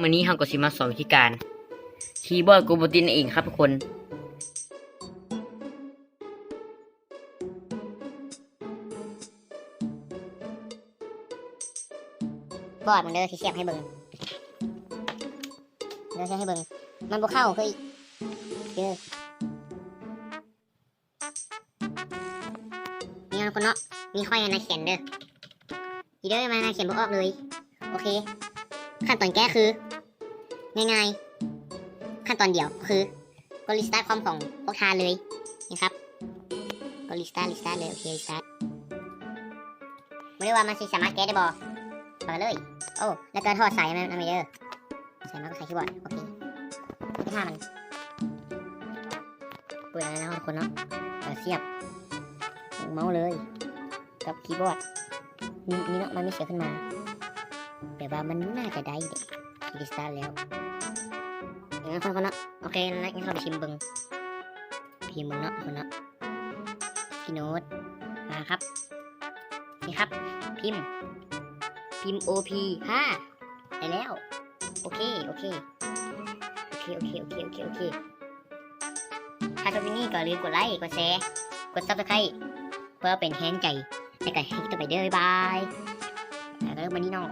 วันนี้เราก็สิมาสอนวิธีการคีย์บอร์ดกูโบตินเองครับทุกคน บอร์ดมันเด้อที่เสียบให้เบิ่งเด้อเสียบให้เบิ่งมันบ่เข้าคือเด้อนี่เอาคนเนาะมีค่อยอันนะเขียนเด้ออีเด้อมานเขียนบ่ออกเลย โอเค ขั้นตอนแก้คือ ง่ายๆ ขั้นตอนเดียวคือกดลิสต์คอมของพวกทาเลยนะครับกดลิสต์ลิสต์เลยโอเคลิสต์ไม่ได้ว่ามันสิสามารถแก้ได้บ่เปิดเลย โอ้ แล้วก็ทอดสายมันมันไม่เด้อใส่มาก็ใส่คีย์บอร์ดโอเคไม่ท่ามันเปิดแล้วนะทุกคนเนาะเปิดเสียบเมาส์เลย กับคีย์บอร์ดนี่นี่เนาะมันไม่เสียขึ้นมา แต่ว่ามันน่าจะได้เด็กคีย์สตาแล้วอย่างนั้นทุกคนเนาะโอเคนะงั้นเราไปชิมบิงพิมพ์เบิงเนาะคนเนาะพี่โน้ตมาครับ นี่ครับ พิมพิมพ์ OP ห้าได้แล้ว โอเค โอเค โอเค โอเค โอเค โอเค โอเค ถ้าชอบวินนี่ก็ลืมกดไลค์ กดแชร์ กดซับสไครต์เพื่อเป็นแฮนใจในการให้ต่อไปเด้อบายแล้วก็วันนี้เนาะ